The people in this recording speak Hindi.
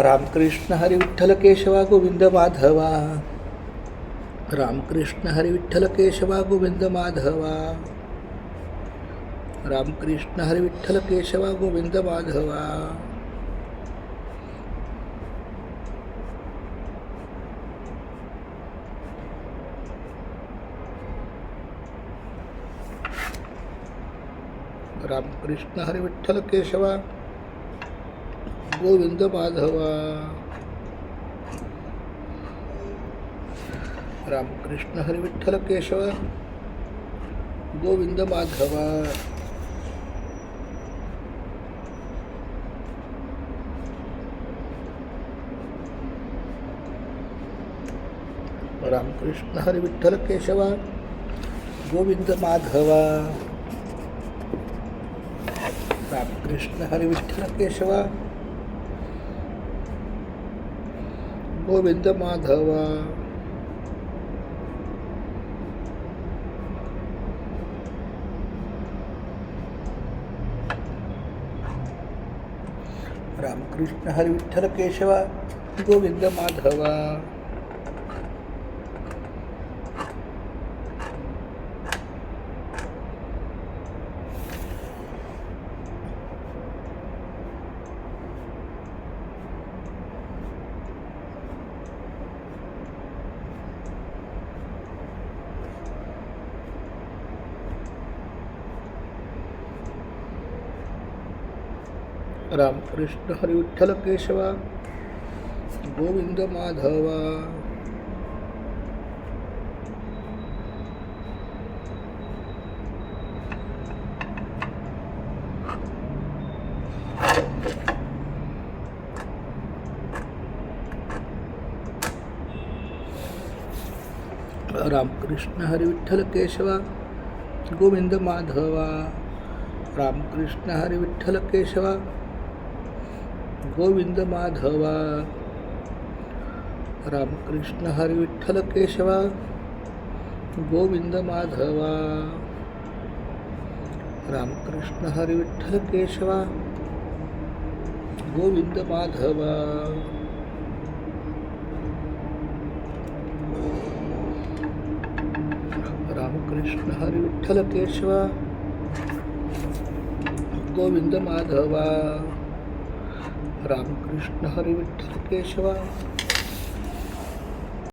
रामकृष्ण हरी विठ्ठल केशवा गोविंद माधवा। रामकृष्ण हरी विठ्ठल केशवा गोविंद माधवा। रामकृष्ण हरी विठ्ठल केशवा गोविंद माधवा। रामकृष्ण हरी विठ्ठल केशवा गोविंद गोविन्दमाधवा रामकृष्ण हरि विठल केशव गोविंद गोविन्दमाधव रामकृष्ण हरि विठल केशव गोविंद माधव। रामकृष्ण हरि विठल केशव गोविंद माधवा रामकृष्ण हरि विठ्ठल केशवा गोविंद माधवा रामकृष्ण हरी विठ्ठल केशवा गोविंद माधवा हरी विठ्ठल केशवा गोविंद माधवा हरी विठ्ठल केशवा गोविंद माधवा रामकृष्ण हरि हरिविठ्ठल केशवा। गोविंद माधवा रामकृष्ण हरि हरिविठ्ठल केशवा। गोविंद माधवा रामकृष्ण हरि हरिविठ्ठल केशवा। गोविंद माधवा रामकृष्ण विठल केशवा